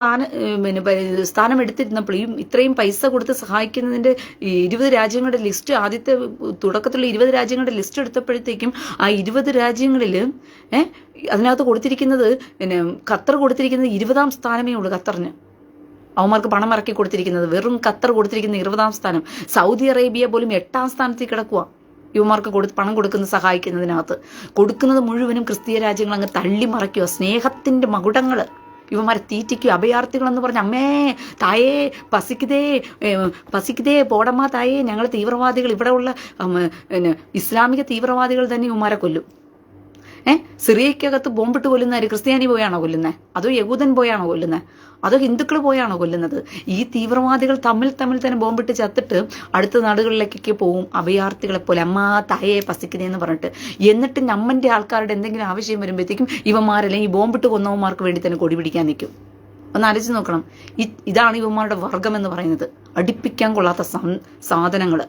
സ്ഥാന പിന്നെ പ- സ്ഥാനം എടുത്തിരുന്നപ്പോഴും ഇത്രയും പൈസ കൊടുത്ത് സഹായിക്കുന്നതിന്റെ ഈ ഇരുപത് രാജ്യങ്ങളുടെ ലിസ്റ്റ് ആദ്യത്തെ തുടക്കത്തിലുള്ള ഇരുപത് രാജ്യങ്ങളുടെ ലിസ്റ്റ് എടുത്തപ്പോഴത്തേക്കും ആ ഇരുപത് രാജ്യങ്ങളിൽ അതിനകത്ത് കൊടുത്തിരിക്കുന്നത് പിന്നെ ഖത്തർ കൊടുത്തിരിക്കുന്നത് ഇരുപതാം സ്ഥാനമേ ഉള്ളൂ ഖത്തറിന്. അവന്മാർക്ക് പണം ഇറക്കി കൊടുത്തിരിക്കുന്നത് വെറും ഖത്തർ കൊടുത്തിരിക്കുന്ന ഇരുപതാം സ്ഥാനം. സൗദി അറേബ്യ പോലും എട്ടാം സ്ഥാനത്തിൽ കിടക്കുക യുവമാർക്ക് കൊടുത്ത് പണം കൊടുക്കുന്ന സഹായിക്കുന്നതിനകത്ത്. കൊടുക്കുന്നത് മുഴുവനും ക്രിസ്തീയ രാജ്യങ്ങൾ അങ്ങ് തള്ളി മറയ്ക്കുക സ്നേഹത്തിന്റെ മകുടങ്ങൾ ഇവന്മാരെ തീറ്റിക്കും അഭയാർത്ഥികളെന്ന് പറഞ്ഞ് അമ്മേ തായേ പസിക്കുതേ പസിക്കുതേ പോടമ്മ തായേ ഞങ്ങൾ തീവ്രവാദികൾ ഇവിടെ ഉള്ള ഇസ്ലാമിക തീവ്രവാദികൾ തന്നെ ഇവന്മാരെ കൊല്ലും. ഏ? സിറിയക്കകത്ത് ബോംബിട്ട് കൊല്ലുന്ന ഒരു ക്രിസ്ത്യാനി പോയാണോ കൊല്ലുന്നത് അതോ യഹൂദൻ പോയാണോ കൊല്ലുന്നത് അതോ ഹിന്ദുക്കൾ പോയാണോ കൊല്ലുന്നത്? ഈ തീവ്രവാദികൾ തമ്മിൽ തമ്മിൽ തന്നെ ബോംബിട്ട് ചത്തിട്ട് അടുത്ത നാടുകളിലേക്കൊക്കെ പോവും അഭയാർത്ഥികളെ പോലെ അമ്മ തായെ പസിക്കുന്നതെന്ന് പറഞ്ഞിട്ട്. എന്നിട്ട് നമ്മന്റെ ആൾക്കാരുടെ എന്തെങ്കിലും ആവശ്യം വരുമ്പോഴത്തേക്കും ഇവന്മാരല്ലെങ്കിൽ ഈ ബോംബിട്ട് കൊന്നവന്മാർക്ക് വേണ്ടി തന്നെ കൊടി പിടിക്കാൻ നിൽക്കും. ഒന്ന് ആലോചിച്ച് നോക്കണം. ഇതാണ് ഇവന്മാരുടെ വർഗം എന്ന് പറയുന്നത്. അടിപ്പിക്കാൻ കൊള്ളാത്ത സാധനങ്ങൾ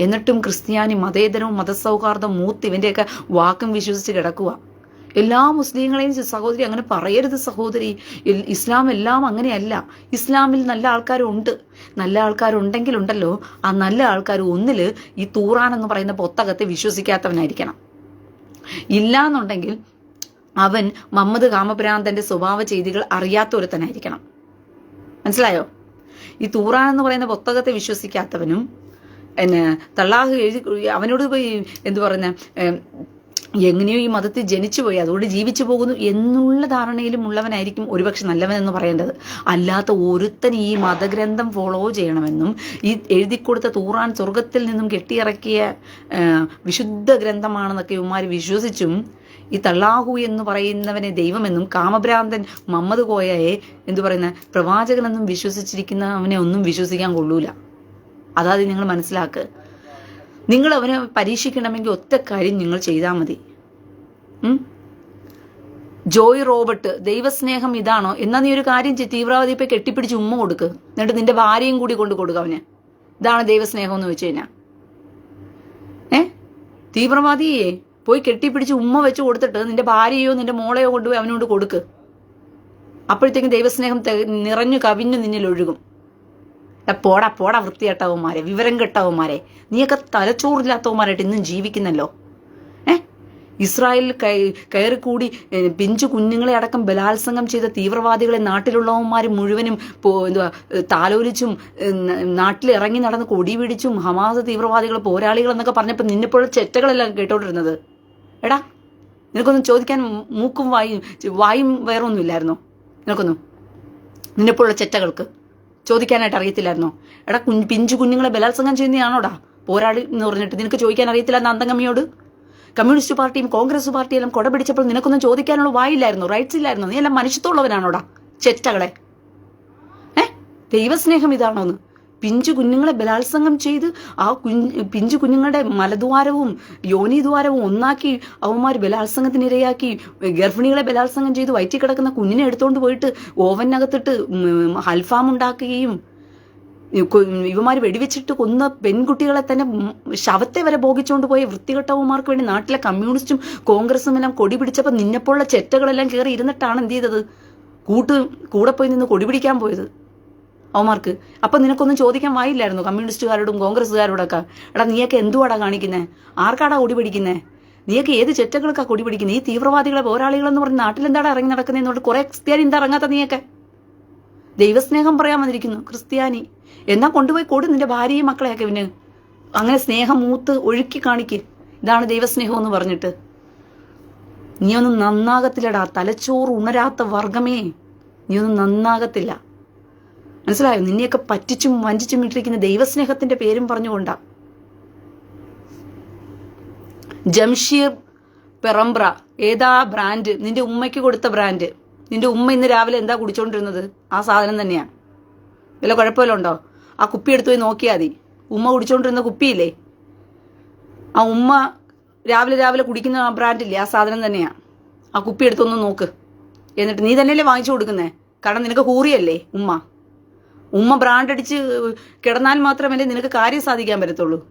എന്നിട്ടും ക്രിസ്ത്യാനി മതേതരവും മതസൗഹാർദ്ദം മൂത്ത് ഇവന്റെയൊക്കെ വാക്കും വിശ്വസിച്ച് കിടക്കുക എല്ലാ മുസ്ലിങ്ങളെയും സഹോദരി അങ്ങനെ പറയരുത് സഹോദരി. ഇസ്ലാം എല്ലാം അങ്ങനെയല്ല. ഇസ്ലാമിൽ നല്ല ആൾക്കാരുണ്ട്. നല്ല ആൾക്കാരുണ്ടെങ്കിലുണ്ടല്ലോ. ആ നല്ല ആൾക്കാർ ഒന്നിൽ ഈ തൂറാൻ എന്ന് പറയുന്ന പൊത്തകത്തെ വിശ്വസിക്കാത്തവനായിരിക്കണം. ഇല്ലാന്നുണ്ടെങ്കിൽ അവൻ മമ്മദ് കാമഭ്രാന്തന്റെ സ്വഭാവ ചെയ്തികൾ അറിയാത്ത ഒരുത്തനായിരിക്കണം. മനസ്സിലായോ? ഈ തൂറാൻ എന്ന് പറയുന്ന പുസ്തകത്തെ വിശ്വസിക്കാത്തവനും എന്നെ തള്ളാഹ് എഴുതി അവനോട് പോയി എന്തു പറഞ്ഞ എങ്ങനെയോ ഈ മതത്തിൽ ജനിച്ചു പോയി. അതുകൊണ്ട് ജീവിച്ചു പോകുന്നു എന്നുള്ള ധാരണയിലും ഉള്ളവനായിരിക്കും ഒരുപക്ഷെ നല്ലവൻ എന്ന് പറയേണ്ടത്. അല്ലാത്ത ഒരുത്തൻ ഈ മതഗ്രന്ഥം ഫോളോ ചെയ്യണമെന്നും ഈ എഴുതിക്കൊടുത്ത തൂറാൻ സ്വർഗത്തിൽ നിന്നും കെട്ടിയിറക്കിയ വിശുദ്ധ ഗ്രന്ഥമാണെന്നൊക്കെ ഇവന്മാർ വിശ്വസിച്ചും ഈ തള്ളാഹു എന്ന് പറയുന്നവനെ ദൈവമെന്നും കാമഭ്രാന്തൻ മമ്മദ് കോയയെ എന്തു പറയുന്ന? പ്രവാചകനെന്നും വിശ്വസിച്ചിരിക്കുന്നവനെ ഒന്നും വിശ്വസിക്കാൻ കൊള്ളൂല. അതായത് നിങ്ങൾ മനസ്സിലാക്കുക നിങ്ങൾ അവനെ പരീക്ഷിക്കണമെങ്കിൽ ഒറ്റ കാര്യം നിങ്ങൾ ചെയ്താൽ മതി. ജോയ് റോബർട്ട് ദൈവസ്നേഹം ഇതാണോ? എന്നാ നീ ഒരു കാര്യം ചെയ്യ് തീവ്രവാദി ഇപ്പൊ കെട്ടിപ്പിടിച്ച് ഉമ്മ കൊടുക്ക്. എന്നിട്ട് നിന്റെ ഭാര്യയും കൂടി കൊണ്ട് കൊടുക്കുക അവന്. ഇതാണ് ദൈവസ്നേഹം എന്ന് വെച്ച് കഴിഞ്ഞാൽ ഏ? തീവ്രവാദിയെ പോയി കെട്ടിപ്പിടിച്ച് ഉമ്മ വെച്ച് കൊടുത്തിട്ട് നിന്റെ ഭാര്യയോ നിന്റെ മോളെയോ കൊണ്ടുപോയി അവനോട് കൊടുക്ക്. അപ്പോഴത്തേക്കും ദൈവസ്നേഹം നിറഞ്ഞു കവിഞ്ഞു നിന്നിൽ ഒഴുകും പോടാ പോടാ വൃത്തികെട്ടവന്മാരെ വിവരം കെട്ടവന്മാരെ. നീയൊക്കെ തലച്ചോറില്ലാത്തവന്മാരായിട്ട് ഇന്നും ജീവിക്കുന്നല്ലോ. ഇസ്രായേലിൽ കയ- കയറിക്കൂടി പിഞ്ചു കുഞ്ഞുങ്ങളെ അടക്കം ബലാത്സംഗം ചെയ്ത തീവ്രവാദികളെ നാട്ടിലുള്ളവന്മാർ മുഴുവനും എന്തുവാ താലോലിച്ചും നാട്ടിൽ ഇറങ്ങി നടന്ന് കൊടി പിടിച്ചും ഹമാസ് തീവ്രവാദികൾ പോരാളികൾ എന്നൊക്കെ പറഞ്ഞപ്പോൾ നിന്നെപ്പോഴും ചെറ്റകളെല്ലാം കേട്ടോണ്ടിരുന്നത്. എടാ നിനക്കൊന്നും ചോദിക്കാൻ മൂക്കും വായും വായും വേറൊന്നും ഇല്ലായിരുന്നോ? നിനക്കൊന്നും? നിന്നെപ്പോഴുള്ള ചെറ്റകൾക്ക്? ചോദിക്കാനായിട്ട് അറിയത്തില്ലായിരുന്നോ? എടാ കുഞ്ഞ് പിഞ്ചു കുഞ്ഞുങ്ങളെ ബലാത്സംഗം ചെയ്യുന്നതാണോടാ പോരാളി എന്ന് പറഞ്ഞിട്ട് നിനക്ക് ചോദിക്കാൻ അറിയത്തില്ല അന്തംഗമ്മിയോട് കമ്മ്യൂണിസ്റ്റ് പാർട്ടിയും കോൺഗ്രസ് പാർട്ടിയെല്ലാം കൊട പിടിച്ചപ്പോൾ നിനക്കൊന്നും ചോദിക്കാനുള്ള വായില്ലായിരുന്നു? റൈറ്റ്സ് ഇല്ലായിരുന്നു? നീ എല്ലാം മനുഷ്യത്വമുള്ളവനാണോടാ? ചെറ്റകളെ. ഏ? ദൈവസ്നേഹം ഇതാണോന്ന്? പിഞ്ചു കുഞ്ഞുങ്ങളെ ബലാത്സംഗം ചെയ്ത് ആ കുഞ്ഞ് പിഞ്ചു കുഞ്ഞുങ്ങളുടെ മലദ്വാരവും യോനിദ്വാരവും ഒന്നാക്കി അവന്മാർ ബലാത്സംഗത്തിനിരയാക്കി ഗർഭിണികളെ ബലാത്സംഗം ചെയ്ത് വയറ്റി കിടക്കുന്ന കുഞ്ഞിനെ എടുത്തുകൊണ്ട് പോയിട്ട് ഓവനകത്തിട്ട് ഹൽഫാം ഉണ്ടാക്കുകയും ഇവമാര് വെടിവെച്ചിട്ട് കൊന്ന പെൺകുട്ടികളെ തന്നെ ശവത്തെ വരെ ഭോഗിച്ചുകൊണ്ട് പോയ വൃത്തികെട്ടവന്മാർക്ക് വേണ്ടി നാട്ടിലെ കമ്മ്യൂണിസ്റ്റും കോൺഗ്രസും എല്ലാം കൊടി പിടിച്ചപ്പോൾ നിന്നെപ്പോലുള്ള ചെറ്റകളെല്ലാം കയറി ഇരുന്നിട്ടാണ് എന്ത് ചെയ്തത്? കൂട്ട് കൂടെ പോയി നിന്ന് കൊടി പിടിക്കാൻ പോയത്. അവന്മാർക്ക്. അപ്പൊ നിനക്കൊന്നും ചോദിക്കാൻ വായില്ലായിരുന്നു കമ്മ്യൂണിസ്റ്റുകാരോടും കോൺഗ്രസ്സുകാരോടൊക്കെ? എടാ നീയൊക്കെ എന്തുവാടാ കാണിക്കുന്നേ? ആർക്കാടാ കൊടി പിടിക്കുന്നേ? നീയൊക്കെ ഏത് ചെറ്റകൾക്കാ കൊടി പിടിക്കുന്നത് ഈ തീവ്രവാദികളെ പോരാളികളെന്ന് പറഞ്ഞ് നാട്ടിലെന്താടാ ഇറങ്ങി നടക്കുന്നതെന്നോട്ട് കുറെ ക്രിസ്ത്യാനി എന്താ ഇറങ്ങാത്ത നീയൊക്കെ? ദൈവസ്നേഹം പറയാൻ വന്നിരിക്കുന്നു ക്രിസ്ത്യാനി. എന്നാ കൊണ്ടുപോയി കൊടു നിന്റെ ഭാര്യയും മക്കളെയൊക്കെ പിന്നെ. അങ്ങനെ സ്നേഹം മൂത്ത് ഒഴുക്കി കാണിക്ക്. ഇതാണ് ദൈവസ്നേഹം എന്ന് പറഞ്ഞിട്ട്. നീ ഒന്നും നന്നാകത്തില്ലടാ തലച്ചോറ് ഉണരാത്ത വർഗമേ ഒന്നും നന്നാകത്തില്ല. മനസ്സിലായോ? നിന്നെയൊക്കെ പറ്റിച്ചും വഞ്ചിച്ചും ഇട്ടിരിക്കുന്ന ദൈവസ്നേഹത്തിന്റെ പേരും പറഞ്ഞുകൊണ്ടാ. ജംഷീർ പെറംബ്ര ഏതാ ബ്രാൻഡ് നിന്റെ ഉമ്മയ്ക്ക് കൊടുത്ത ബ്രാൻഡ് നിന്റെ ഉമ്മ ഇന്ന് രാവിലെ എന്താ കുടിച്ചോണ്ടിരുന്നത്? ആ സാധനം തന്നെയാണ് വല്ല കുഴപ്പമില്ല ഉണ്ടോ? ആ കുപ്പി എടുത്തു പോയി നോക്കിയാൽ മതി. ഉമ്മ കുടിച്ചോണ്ടിരുന്ന കുപ്പിയില്ലേ? ആ ഉമ്മ രാവിലെ രാവിലെ കുടിക്കുന്ന ആ ബ്രാൻഡില്ലേ ആ സാധനം തന്നെയാ. ആ കുപ്പി എടുത്തൊന്ന് നോക്ക്. എന്നിട്ട് നീ തന്നെയല്ലേ വാങ്ങിച്ചു കൊടുക്കുന്നേ? കാരണം നിനക്ക് ഹൂറിയല്ലേ ഉമ്മ? ഉമ്മ ബ്രാൻഡ് അടിച്ച് കിടന്നാൽ മാത്രമല്ലേ നിനക്ക് കാര്യം സാധിക്കാൻ പറ്റത്തുള്ളൂ.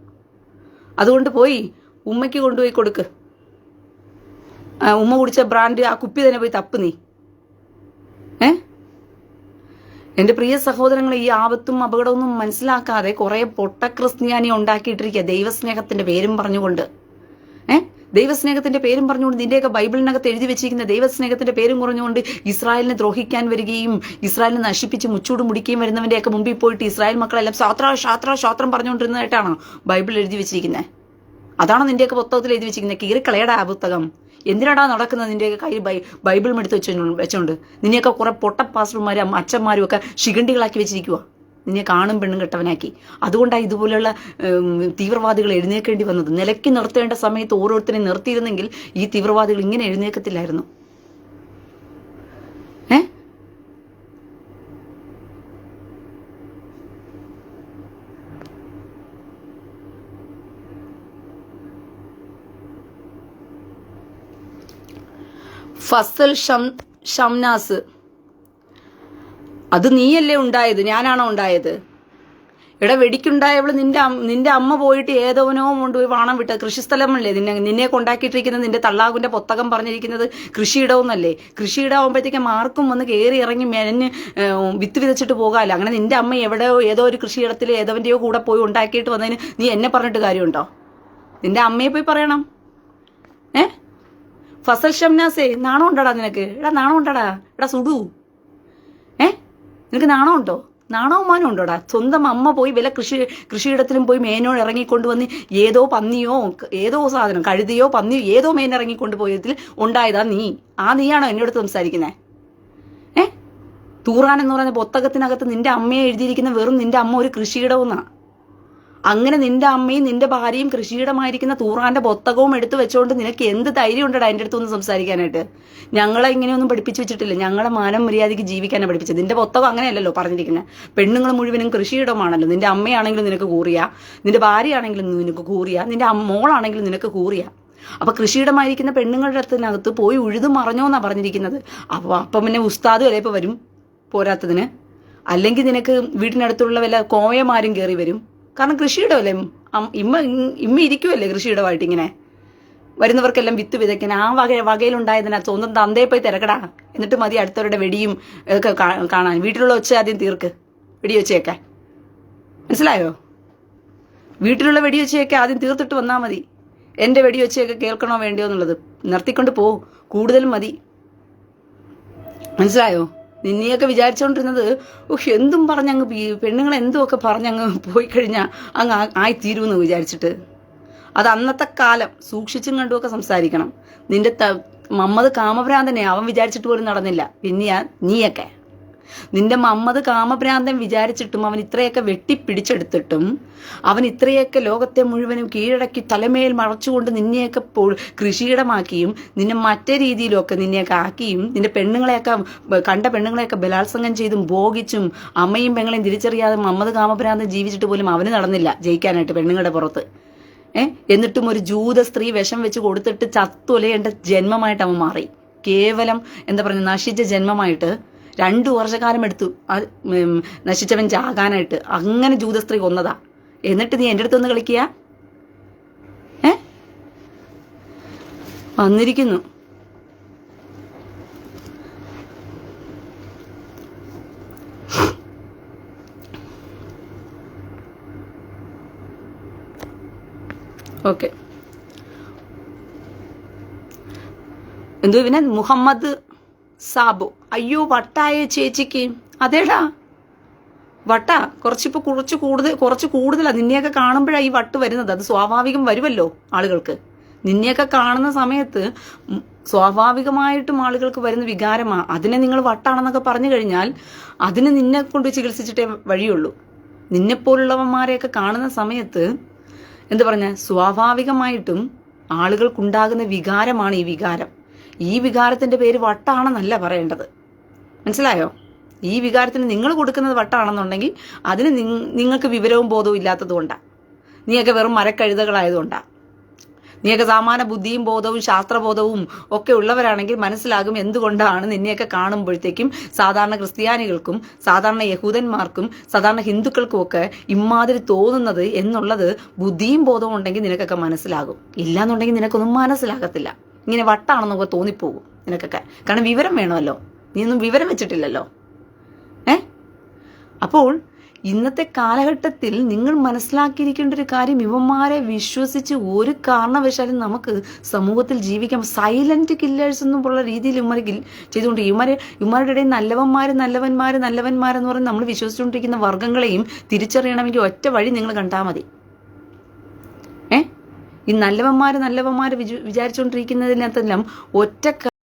അതുകൊണ്ട് പോയി ഉമ്മയ്ക്ക് കൊണ്ടുപോയി കൊടുക്ക്. ഉമ്മ കുടിച്ച ബ്രാൻഡ് ആ കുപ്പി തന്നെ പോയി തപ്പ് നീ. ഏ? എന്റെ പ്രിയ സഹോദരങ്ങൾ ഈ ആപത്തും അപകടമൊന്നും മനസ്സിലാക്കാതെ കുറെ പൊട്ട ക്രിസ്ത്യാനി ഉണ്ടാക്കിയിട്ടിരിക്കുക ദൈവസ്നേഹത്തിന്റെ പേരും പറഞ്ഞുകൊണ്ട്. ഏ? ദൈവസ്നേഹത്തിന്റെ പേരും പറഞ്ഞുകൊണ്ട് നിന്റെയൊക്കെ ബൈബിളിനകത്ത് എഴുതി വെച്ചിരിക്കുന്ന ദൈവസ്നേഹത്തിന്റെ പേരും കുറഞ്ഞുകൊണ്ട് ഇസ്രായേലിനെ ദ്രോഹിക്കാൻ വരികയും ഇസ്രായേലിനെ നശിപ്പിച്ച് മുച്ചൂട് മുടിക്കുകയും വരുന്നവന്റെയൊക്കെ മുമ്പിൽ പോയിട്ട് ഇസ്രായേൽ മക്കളെല്ലാം ശാത്ര ശാത്ര ശാത്രം പറഞ്ഞുകൊണ്ടിരുന്നതായിട്ടാണോ ബൈബിൾ എഴുതി വെച്ചിരിക്കുന്നത് അതാണ് നിന്റെയൊക്കെ പുസ്തകത്തിൽ എഴുതി വെച്ചിരിക്കുന്നത് കീറിക്കളയടാ ആ പുസ്തകം. എന്തിനാടാ നടക്കുന്നത് നിന്റെയൊക്കെ കയ്യിൽ ബൈ ബൈബിൾ എടുത്ത് വെച്ചു വെച്ചോണ്ട്? നിന്നെയൊക്കെ കുറെ പൊട്ട പാസ്റ്റർമാരും അച്ഛന്മാരും ഒക്കെ ശിഖണ്ഡികളാക്കി വെച്ചിരിക്കുക നിന്നെ കാണും പെണ്ണും കെട്ടവനാക്കി. അതുകൊണ്ടാണ് ഇതുപോലെയുള്ള തീവ്രവാദികൾ എഴുന്നേൽക്കേണ്ടി വന്നത്. നിലയ്ക്ക് നിർത്തേണ്ട സമയത്ത് ഓരോരുത്തരെയും നിർത്തിയിരുന്നെങ്കിൽ ഈ തീവ്രവാദികൾ ഇങ്ങനെ എഴുന്നേക്കത്തില്ലായിരുന്നു. ഏ? ഫസൽ ഷം ഷംനാസ് അത് നീയല്ലേ ഉണ്ടായത്? ഞാനാണോ ഉണ്ടായത്? എടാ വെടിക്കുണ്ടായവൾ നിന്റെ നിന്റെ അമ്മ പോയിട്ട് ഏതോനോ കൊണ്ട് ഒരു വാണം വിട്ട കൃഷിസ്ഥലമല്ലേ നിന്നെ നിന്നെ കൊണ്ടാക്കിയിട്ടിരിക്കുന്നത് നിന്റെ തള്ളാകുന്റെ പുത്തകം പറഞ്ഞിരിക്കുന്നത് കൃഷിയിടമെന്നല്ലേ കൃഷിയിടാവുമ്പോഴത്തേക്ക് മാർക്കും വന്ന് കയറി ഇറങ്ങി മെനഞ്ഞ് വിത്ത് വിതച്ചിട്ട് പോകാമല്ലോ അങ്ങനെ നിന്റെ അമ്മ എവിടെയോ ഏതോ ഒരു കൃഷിയിടത്തിൽ ഏതവന്റെയോ കൂടെ പോയി ഉണ്ടാക്കിയിട്ട് വന്നതിന് നീ എന്നെ പറഞ്ഞിട്ട് കാര്യമുണ്ടോ? നിന്റെ അമ്മയെ പോയി പറയണം. ഏ? ഫസൽ ഷംനാസേ നാണം ഉണ്ടടാ നിനക്ക്. എടാ നാണം ഉണ്ടടാ എടാ സുഡു നിനക്ക് നാണം ഉണ്ടോ? നാണവുമാനം ഉണ്ടോടാ? സ്വന്തം അമ്മ പോയി വില കൃഷി കൃഷിയിടത്തിലും പോയി മേനോ ഇറങ്ങിക്കൊണ്ടുവന്ന് ഏതോ പന്നിയോ ഏതോ സാധനം കഴുതിയോ പന്നിയോ ഏതോ മേൻ ഇറങ്ങിക്കൊണ്ട് പോയതിൽ ഉണ്ടായതാ നീ. ആ നീയാണോ എന്നോട് സംസാരിക്കുന്നത് ഏ? തൂറാൻ എന്ന് പറയുന്ന പുസ്തകത്തിനകത്ത് നിന്റെ അമ്മയെ എഴുതിയിരിക്കുന്ന വെറും നിന്റെ അമ്മ ഒരു കൃഷിയിടമെന്നാ അങ്ങനെ നിന്റെ അമ്മയും നിന്റെ ഭാര്യയും കൃഷിയിടമായിരിക്കുന്ന തൂറാന്റെ പൊത്തകവും എടുത്തു വെച്ചോണ്ട് നിനക്ക് എന്ത് ധൈര്യം ഉണ്ടടാ എന്റെ അടുത്തൊന്ന് സംസാരിക്കാനായിട്ട്? ഞങ്ങളെ ഇങ്ങനെയൊന്നും പഠിപ്പിച്ചു വെച്ചിട്ടില്ല. ഞങ്ങളെ മാനം മര്യാദയ്ക്ക് ജീവിക്കാനാണ് പഠിപ്പിച്ചത്. നിന്റെ പൊത്തകം അങ്ങനെയല്ലല്ലോ പറഞ്ഞിരിക്കുന്നത് പെണ്ണുങ്ങൾ മുഴുവനും കൃഷിയിടമാണല്ലോ. നിന്റെ അമ്മയാണെങ്കിലും നിനക്ക് കൂറിയ. നിന്റെ ഭാര്യയാണെങ്കിലും നിനക്ക് കൂറിയ. നിന്റെ മോളാണെങ്കിലും നിനക്ക് കൂറിയ. അപ്പൊ കൃഷിയിടമായിരിക്കുന്ന പെണ്ണുങ്ങളുടെ അടുത്തിനകത്ത് പോയി ഉഴുതു മറഞ്ഞോന്നാ പറഞ്ഞിരിക്കുന്നത്. അപ്പൊ അപ്പം പിന്നെ ഉസ്താദ് വരെ ഇപ്പൊ വരും പോരാത്തതിന്. അല്ലെങ്കിൽ നിനക്ക് വീടിനടുത്തുള്ള വല്ല കോയമാരും കയറി വരും. കാരണം കൃഷിയിടമല്ലേ? ഇമ്മ ഇമ്മ ഇരിക്കുമല്ലേ കൃഷിയിടമായിട്ട് ഇങ്ങനെ? വരുന്നവർക്കെല്ലാം വിത്ത് വിതയ്ക്കാൻ ആ വക വകയിലുണ്ടായതിനാ സ്വന്തം തന്തയെ പോയി തിരക്കടാ. എന്നിട്ട് മതി അടുത്തവരുടെ വെടിയും ഒക്കെ കാണാൻ. വീട്ടിലുള്ള ഒച്ച ആദ്യം തീർക്ക്. വെടി വെടിവെച്ചേക്കെ മനസ്സിലായോ? വീട്ടിലുള്ള വെടി വെടിവെച്ചയൊക്കെ ആദ്യം തീർത്തിട്ട് വന്നാൽ മതി. എന്റെ വെടിവെച്ചയൊക്കെ കേൾക്കണോ വേണ്ടിയോ എന്നുള്ളത് നിർത്തിക്കൊണ്ട് പോ കൂടുതലും മതി. മനസ്സിലായോ? നിന്നെയൊക്കെ വിചാരിച്ചുകൊണ്ടിരുന്നത് ഓഹ് എന്തും പറഞ്ഞങ്ങ് പെണ്ണുങ്ങൾ എന്തുമൊക്കെ പറഞ്ഞങ്ങ് പോയി കഴിഞ്ഞാൽ അങ്ങ് ആയി ആയിത്തീരുമെന്ന് വിചാരിച്ചിട്ട്? അത് അന്നത്തെ കാലം സൂക്ഷിച്ചും കണ്ടുമൊക്കെ സംസാരിക്കണം. നിന്റെ മമ്മത് കാമഭ്രാന്തനെ അവൻ വിചാരിച്ചിട്ട് പോലും നടന്നില്ല. പിന്നെയാ നീയൊക്കെ. നിന്റെ മമ്മത് കാമഭ്രാന്തൻ വിചാരിച്ചിട്ടും അവൻ ഇത്രയൊക്കെ വെട്ടിപ്പിടിച്ചെടുത്തിട്ടും അവൻ ഇത്രയൊക്കെ ലോകത്തെ മുഴുവനും കീഴടക്കി തലമേൽ മറച്ചുകൊണ്ട് നിന്നെയൊക്കെ കൃഷിയിടമാക്കിയും നിന്നെ മറ്റേ രീതിയിലൊക്കെ നിന്നെയൊക്കെ ആക്കിയും നിന്റെ പെണ്ണുങ്ങളെയൊക്കെ കണ്ട പെണ്ണുങ്ങളെയൊക്കെ ബലാത്സംഗം ചെയ്തും ഭോഗിച്ചും അമ്മയും പെങ്ങളെയും തിരിച്ചറിയാതെ മമ്മത് കാമഭ്രാന്തൻ ജീവിച്ചിട്ട് പോലും അവന് നടന്നില്ല ജയിക്കാനായിട്ട് പെണ്ണുങ്ങളുടെ പുറത്ത്. ഏ? എന്നിട്ടും ഒരു ജൂത സ്ത്രീ വിഷം വെച്ച് കൊടുത്തിട്ട് ചത്തൊലയേണ്ട ജന്മമായിട്ട് അവൻ മാറി. കേവലം എന്താ പറയുക നശിച്ച ജന്മമായിട്ട് രണ്ടു വർഷക്കാലം എടുത്തു. നശിച്ചവൻ ചാകാനായിട്ട് അങ്ങനെ ജൂത സ്ത്രീ കൊന്നതാ. എന്നിട്ട് നീ എന്റെ അടുത്തൊന്ന് കളിക്കുക ഏ? വന്നിരിക്കുന്നു. ഓക്കെ. എന്തോ പിന്നെ മുഹമ്മദ് സാബു. അയ്യോ വട്ടായ ചേച്ചിക്ക്. അതേടാ. വട്ട കുറച്ചിപ്പോ കുറച്ച് കൂടുതൽ കുറച്ച് കൂടുതലാ. നിന്നെയൊക്കെ കാണുമ്പോഴാ ഈ വട്ട് വരുന്നത്. അത് സ്വാഭാവികം വരുമല്ലോ ആളുകൾക്ക്. നിന്നെയൊക്കെ കാണുന്ന സമയത്ത് സ്വാഭാവികമായിട്ടും ആളുകൾക്ക് വരുന്ന വികാരമാ. അതിനെ നിങ്ങൾ വട്ടാണെന്നൊക്കെ പറഞ്ഞു കഴിഞ്ഞാൽ അതിന് നിന്നെ കൊണ്ട് ചികിത്സിച്ചിട്ടേ വഴിയുള്ളൂ. നിന്നെപ്പോലുള്ളവന്മാരെയൊക്കെ കാണുന്ന സമയത്ത് എന്താ പറഞ്ഞ? സ്വാഭാവികമായിട്ടും ആളുകൾക്കുണ്ടാകുന്ന വികാരമാണ് ഈ വികാരം. ഈ വികാരത്തിന്റെ പേര് വട്ടാണെന്നല്ല പറയേണ്ടത്. മനസ്സിലായോ? ഈ വികാരത്തിന് നിങ്ങൾ കൊടുക്കുന്നത് വട്ടാണെന്നുണ്ടെങ്കിൽ അതിന് നിങ്ങൾക്ക് വിവരവും ബോധവും ഇല്ലാത്തത് കൊണ്ടാണ് നീയൊക്കെ വെറും മരക്കഴുതകളായതുകൊണ്ടാണ് നീയൊക്കെ സാമാന്യ ബുദ്ധിയും ബോധവും ശാസ്ത്രബോധവും ഒക്കെ ഉള്ളവരാണെങ്കിൽ മനസ്സിലാകും എന്തുകൊണ്ടാണ് നിന്നെയൊക്കെ കാണുമ്പോഴത്തേക്കും സാധാരണ ക്രിസ്ത്യാനികൾക്കും സാധാരണ യഹൂദന്മാർക്കും സാധാരണ ഹിന്ദുക്കൾക്കും ഒക്കെ ഇമാതിരി തോന്നുന്നത് എന്നുള്ളത് ബുദ്ധിയും ബോധവും ഉണ്ടെങ്കിൽ നിനക്കൊക്കെ മനസ്സിലാകും. ഇല്ലാന്നുണ്ടെങ്കിൽ നിനക്കൊന്നും മനസ്സിലാകത്തില്ല. ഇങ്ങനെ വട്ടാണെന്നൊക്കെ തോന്നിപ്പോകും നിനക്കൊക്കെ. കാരണം വിവരം വേണമല്ലോ. നീ ഒന്നും വിവരം വെച്ചിട്ടില്ലല്ലോ. ഏ? അപ്പോൾ ഇന്നത്തെ കാലഘട്ടത്തിൽ നിങ്ങൾ മനസ്സിലാക്കിയിരിക്കേണ്ട ഒരു കാര്യം ഇവന്മാരെ വിശ്വസിച്ച് ഒരു കാരണവശാലും നമുക്ക് സമൂഹത്തിൽ ജീവിക്കാം. സൈലന്റ് കില്ലേഴ്സ് എന്നും ഉള്ള രീതിയിൽ ഇവന്മാർ ചെയ്തുകൊണ്ട് ഇവന്മാരെ ഇവന്മാരുടെ ഇടയിൽ നല്ലവന്മാർ നല്ലവന്മാർ നല്ലവന്മാരെന്ന് പറഞ്ഞ് നമ്മൾ വിശ്വസിച്ചുകൊണ്ടിരിക്കുന്ന വർഗങ്ങളെയും തിരിച്ചറിയണമെങ്കിൽ ഒറ്റ വഴി നിങ്ങൾ കണ്ടാൽ മതി. ഏ? ഈ നല്ലവന്മാർ നല്ലവന്മാർ വിചാരിച്ചുകൊണ്ടിരിക്കുന്നതിനകത്തെല്ലാം ഒറ്റ